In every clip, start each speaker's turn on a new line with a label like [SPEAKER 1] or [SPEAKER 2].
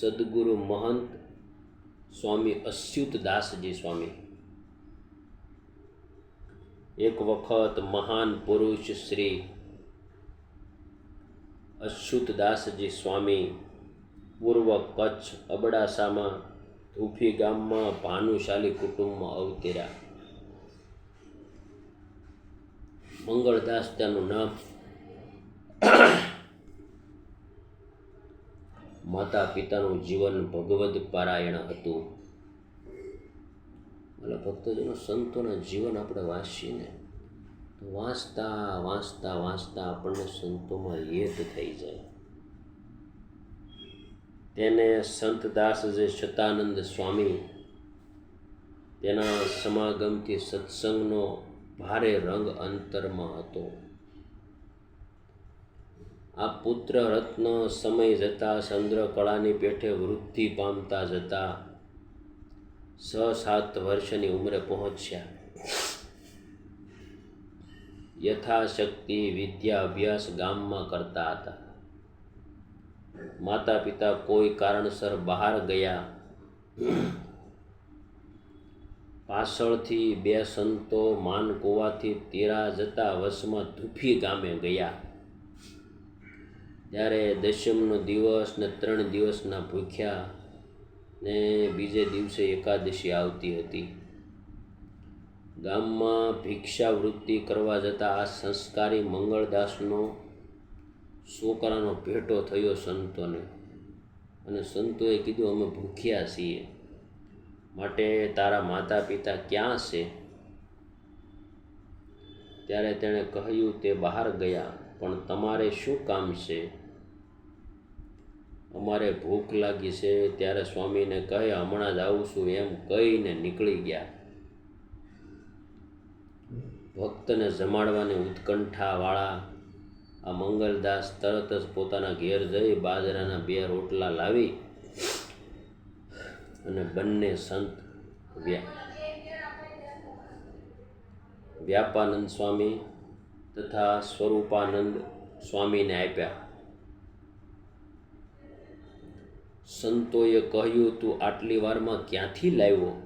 [SPEAKER 1] સદગુરુ મહંત સ્વામી અચ્યુતદાસજી સ્વામી. એક વખત મહાન પુરુષ શ્રી અચ્યુતદાસજી સ્વામી પૂર્વ કચ્છ અબડાસામાં ધૂફી ગામમાં ભાનુશાલી કુટુંબમાં અવતર્યા. મંગળદાસ તેનું નામ માતા પિતાનું જીવન ભગવદ પારાયણ હતું. એટલે ભક્તજનો સંતોના જીવન આપણે વાંચીએ ને તો વાંચતા વાંચતા વાંચતા આપણને સંતોમાં યેત થઈ જાય. તેને સંતદાસ જે શતાનંદ સ્વામી તેના સમાગમથી સત્સંગનો ભારે રંગ અંતરમાં હતો. આ પુત્ર રત્ન સમય જતાં ચંદ્રકળાની પેઠે વૃદ્ધિ પામતા જતા છ સાત વર્ષની ઉંમરે પહોંચ્યા. યથાશક્તિ વિદ્યા અભ્યાસ ગામમાં કરતા હતા. માતા પિતા કોઈ કારણસર બહાર ગયા. પાછળથી બે સંતો માનકુવાથી તેરા જતા વસમાં ધૂફી ગામે ગયા. ત્યારે દશમનો દિવસ ને ત્રણ દિવસના ભૂખ્યા ને બીજે દિવસે એકાદશી આવતી હતી. ગામમાં ભિક્ષાવૃત્તિ કરવા જતાં આ સંસ્કારી મંગળદાસનો છોકરાનો ભેટો થયો સંતોને અને સંતોએ કીધું, અમે ભૂખ્યા છીએ. માટે તારા માતા પિતા ક્યાં છે? ત્યારે તેણે કહ્યું, તે બહાર ગયા, પણ તમારે શું કામ છે? અમારે ભૂખ લાગી છે ત્યારે સ્વામીને કહે, હમણાં જ આવું છું. એમ કહીને નીકળી ગયા. ભક્તને જમાડવાની ઉત્કંઠાવાળા આ મંગલદાસ તરત જ પોતાના ઘેર જઈ બાજરાના બે રોટલા લાવી અને બંને સંત વ્યા. વ્યાપાનંદ સ્વામી તથા સ્વરૂપાનંદ સ્વામીને આપ્યા. સંતોએ કહ્યું, તું આટલી વારમાં ક્યાંથી લાવ્યો?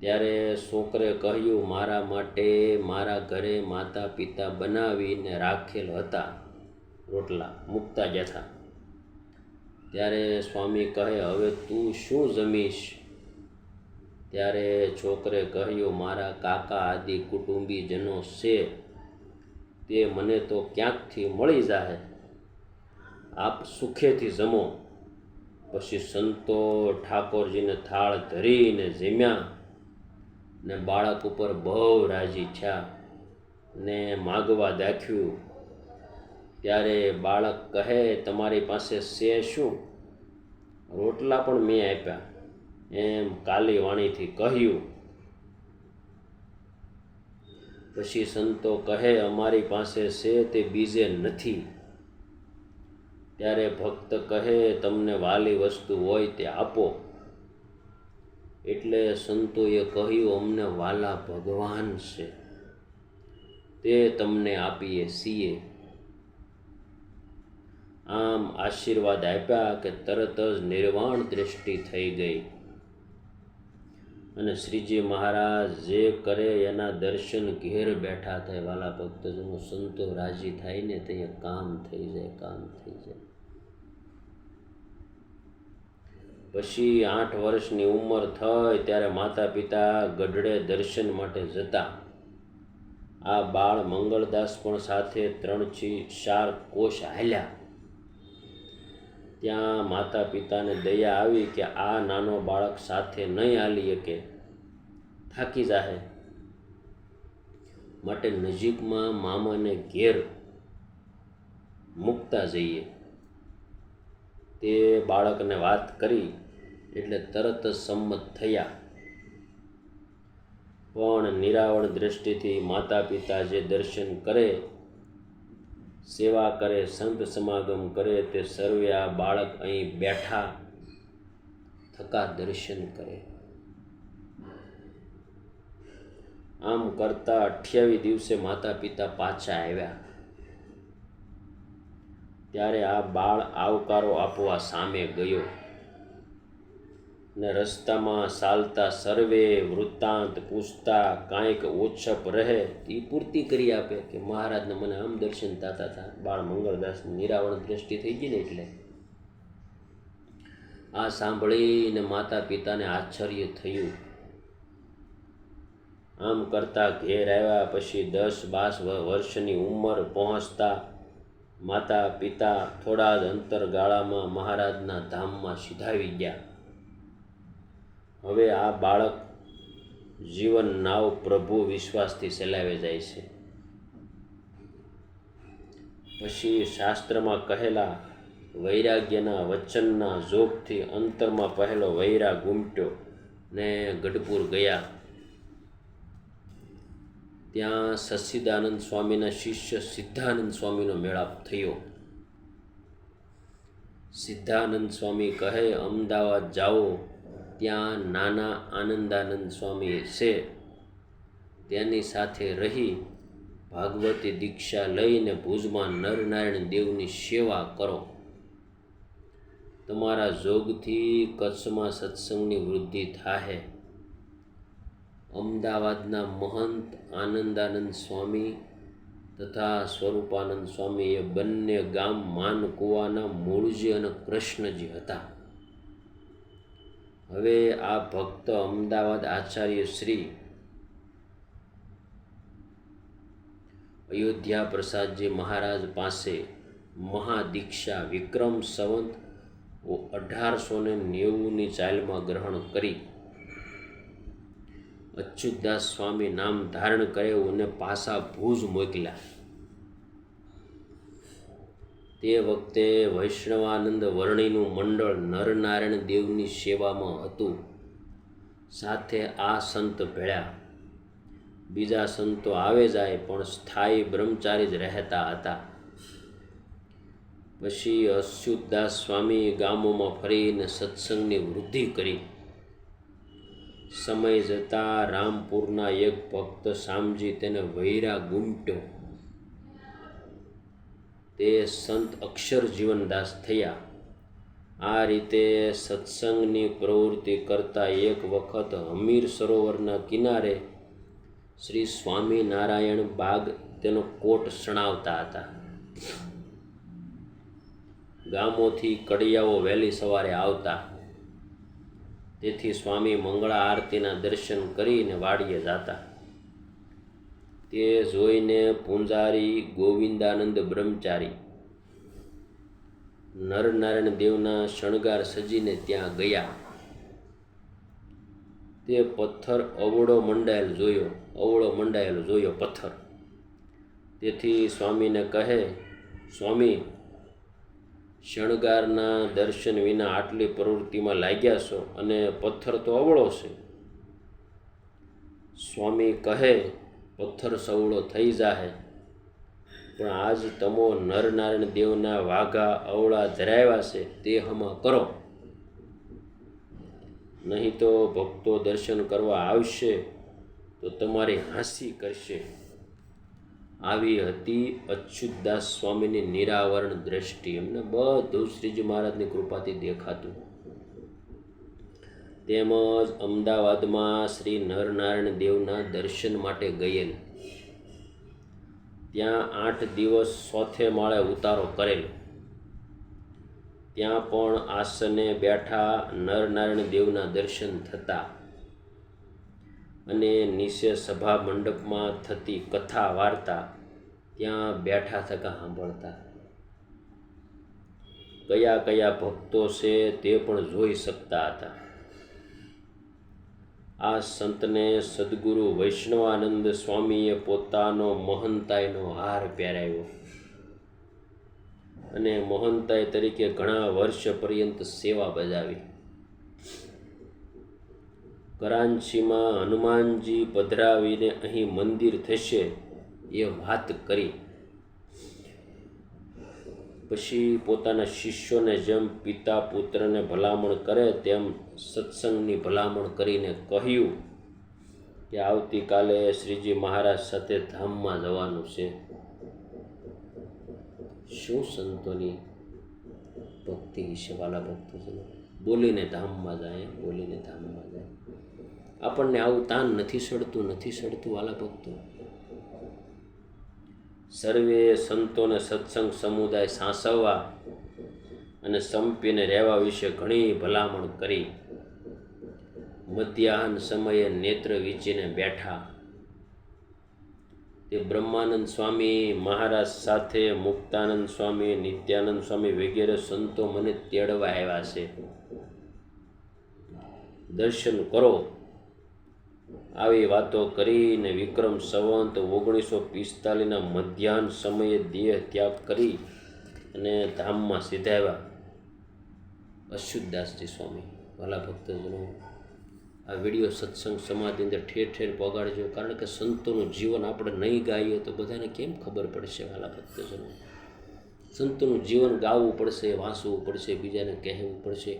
[SPEAKER 1] ત્યારે છોકરે કહ્યું, મારા માટે મારા ઘરે માતા પિતા બનાવીને રાખેલ હતા, રોટલા મૂકતા જથા ત્યારે સ્વામી કહે, હવે તું શું જમીશ? ત્યારે છોકરે કહ્યું, મારા કાકા આદિ કુટુંબીજનો છે, તે મને તો ક્યાંકથી મળી જાય આપ સુખેથી જમો. પછી સંતો ઠાકોરજીને થાળ ધરીને જીમ્યા ને બાળક ઉપર બહુ રાજી થયા ને માગવા દાખ્યું. ત્યારે બાળક કહે, તમારી પાસે છે શું? રોટલા પણ મેં આપ્યા. એમ કાલી વાણીથી કહ્યું. પછી સંતો કહે, અમારી પાસે છે તે બીજે નથી. ત્યારે ભક્ત કહે, તમને વાલી વસ્તુ હોય તે આપો. એટલે સંતોએ કહ્યું, અમને વાલા ભગવાન છે. તે તમને આપીએ છીએ. આમ આશીર્વાદ આપ્યા કે તરત જ નિર્વાણ દૃષ્ટિ થઈ ગઈ. અને શ્રીજી મહારાજ જે કરે એના દર્શન ઘેર બેઠા થાય, વાલા ભક્તજનો સંતો રાજી થાય ને તે કામ થઈ જાય, કામ થઈ જાય. પછી આઠ વર્ષની ઉંમર થઈ ત્યારે માતા પિતા ગઢડે દર્શન માટે જતા. આ બાળ મંગળદાસ પણ સાથે ત્રણથી ચાર કોષ હાલ્યા. ત્યાં માતા પિતાને દયા આવી કે આ નાનો બાળક સાથે નહીં હાલી શકે, થાકી જાહે. માટે નજીકમાં મામાને ઘેર મૂકતા જઈએ. તે બાળકને વાત કરી એટલે તરત જ સંમત થયા. પણ નિરાવળ દ્રષ્ટિથી માતા પિતા જે દર્શન કરે સેવા કરે, સંત સમાગમ કરે, તે સર્વે આ બાળક અહીં બેઠા થકા દર્શન કરે. આમ કરતા અઠ્યાવીસ દિવસે માતા પિતા પાછા આવ્યા. ત્યારે આ બાળ આવકારો આપવા સામે ગયો. ને રસ્તામાં ચાલતા સર્વે, વૃત્તાંત પૂછતા કાંઈક ઓછપ રહે એ પૂર્તિ કરી આપે કે મહારાજને મને આમ દર્શન થતા હતા. બાળ મંગળદાસની નિરાવણ દ્રષ્ટિ થઈ ગઈ ને એટલે. આ સાંભળીને માતા પિતાને આશ્ચર્ય થયું. આમ કરતા ઘેર આવ્યા પછી દસ બાસ વર્ષની ઉંમર પહોંચતા માતા પિતા થોડા જ અંતરગાળામાં મહારાજના ધામમાં સીધાવી ગયા. હવે આ બાળક જીવન નાવ પ્રભુ વિશ્વાસથી સેલાવે જાય છે. પછી શાસ્ત્રમાં કહેલા, વૈરાગ્યના વચનના જોગથી અંતરમાં પહેલો વૈરાગ ગુમટ્યો ને ગઢપુર ગયા. ત્યાં સચ્ચિદાનંદ સ્વામીના શિષ્ય સિદ્ધાનંદ સ્વામીનો મેળાપ થયો. સિદ્ધાનંદ સ્વામી કહે, અમદાવાદ જાઓ ત્યાં નાના આનંદાનંદ સ્વામી છે. તેની સાથે રહી ભાગવતી દીક્ષા લઈને ભુજમાં નરનારાયણ દેવની સેવા કરો. તમારા જોગથી કચ્છમાં સત્સંગની વૃદ્ધિ થાય અમદાવાદના મહંત આનંદાનંદ સ્વામી તથા સ્વરૂપાનંદ સ્વામી એ બંને ગામ માનકુવાના મૂળજી અને કૃષ્ણજી હતા. હવે આ ભક્ત અમદાવાદ આચાર્ય શ્રી અયોધ્યા પ્રસાદજી મહારાજ પાસે મહાદીક્ષા વિક્રમ સંવંત અઢારસો ને નેવુંની ચાલમાં ગ્રહણ કરી. અચ્યુતદાસ સ્વામી નામ ધારણ કર્યું અને પાસા ભુજ મોકલ્યા. તે વખતે વૈષ્ણવાનંદ વર્ણિનું મંડળ નરનારાયણ દેવની સેવામાં હતું. સાથે આ સંત ભેળ્યા બીજા સંતો આવે જાય પણ સ્થાયી બ્રહ્મચારી જ રહેતા હતા. પછી અચ્યુતદાસ સ્વામી ગામોમાં ફરીને સત્સંગની વૃદ્ધિ કરી. સમય જતાં રામપુરના એક ભક્ત શામજી તેને વૈરા ગુમટ્યો તે સંત અક્ષર જીવનદાસ થયા. આ રીતે સત્સંગની પ્રવૃત્તિ કરતા એક વખત હમીર સરોવરના કિનારે શ્રી સ્વામિનારાયણ બાગ તેનો કોટ સણાવતા હતા. ગામોથી કડિયાઓ વહેલી સવારે આવતા. તેથી સ્વામી મંગળા આરતીના દર્શન કરીને વાડીએ જતા. તે જોઈને પૂંજારી ગોવિંદાનંદ બ્રહ્મચારી નરનારાયણ દેવના શણગાર સજીને ત્યાં ગયા. તે પથ્થર અવળો મંડાયેલ જોયો, અવળો મંડાયેલો જોયો પથ્થર. તેથી સ્વામીને કહે, સ્વામી, શણગારના દર્શન વિના આટલી પ્રવૃત્તિમાં લાગ્યા છો અને પથ્થર તો અવળો છે. સ્વામી કહે પથ્થર સવળો થઈ જાહે. પણ આજ તમો નરનારાયણ દેવના વાઘા અવળા ધરાવ્યા છે તે હમા કરો. નહીં તો ભક્તો દર્શન કરવા આવશે તો તમારી હાંસી કરશે. આવી હતી અચ્યુતદાસ સ્વામીની નિરાવરણ દ્રષ્ટિ. એમને બધું શ્રીજી મહારાજની કૃપાથી દેખાતું. તેમજ અમદાવાદમાં શ્રી નરનારાયણ દેવના દર્શન માટે ગયેલ. ત્યાં આઠ દિવસ ચોથે માળે ઉતારો કરેલો. ત્યાં પણ આસને બેઠા નરનારાયણ દેવના દર્શન થતા અને નીચે સભા મંડપમાં થતી કથા વાર્તા ત્યાં બેઠા થકા સાંભળતા. કયા કયા ભક્તો છે તે પણ જોઈ શકતા હતા. આ સંતને સદગુરુ વૈષ્ણવાનંદ સ્વામીએ પોતાનો મહંતાઈનો હાર પહેરાવ્યો. અને મોહનતાઈ તરીકે ઘણા વર્ષ પર્યંત સેવા બજાવી. કરાંચીમાં હનુમાનજી પધરાવીને અહીં મંદિર થશે એ વાત કરી. પછી પોતાના શિષ્યોને જેમ પિતા પુત્રને ભલામણ કરે તેમ સત્સંગની ભલામણ કરીને કહ્યું કે આવતીકાલે શ્રીજી મહારાજ સાથે ધામમાં જવાનું છે. શું સંતોની ભક્તિ વિશે વાલા ભક્તોજનો? બોલીને ધામમાં જાય, બોલીને ધામમાં જાય. આપણને આવું તાન નથી સડતું નથી સડતું વાલા ભક્તો. સર્વે સંતોને સત્સંગ સમુદાય સાસવવા અને સંપીને રહેવા વિશે ઘણી ભલામણ કરી. મધ્યાહન સમયે નેત્ર વીંચીને બેઠા. તે બ્રહ્માનંદ સ્વામી, મહારાજ સાથે, મુક્તાનંદ સ્વામી, નિત્યાનંદ સ્વામી વગેરે સંતો મને તેડવા આવ્યા છે. દર્શન કરો. આવી વાતો કરીને વિક્રમ સંવંત ઓગણીસો પિસ્તાલીસના મધ્યાહન સમયે દેહ ત્યાગ કરી અને ધામમાં સીધાવ્યા અચ્યુતદાસજી સ્વામી, ભલા ભક્તજનો, આ વીડિયો સત્સંગ સમાધિ અંદર ઠેર ઠેર પગાડજો. કારણ કે સંતોનું જીવન આપણે નહીં ગાઈએ તો બધાને કેમ ખબર પડશે વાલા ભક્તજનો? સંતોનું જીવન ગાવું પડશે વાંચવું પડશે, બીજાને કહેવું પડશે.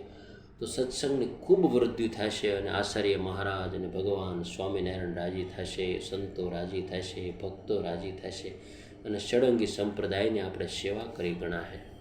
[SPEAKER 1] તો સત્સંગની ખૂબ વૃદ્ધિ થશે અને આચાર્ય મહારાજ અને ભગવાન સ્વામિનારાયણ રાજી થશે, સંતો રાજી થશે, ભક્તો રાજી થશે અને ષડંગી સંપ્રદાયની આપણે સેવા કરી ગણાશે.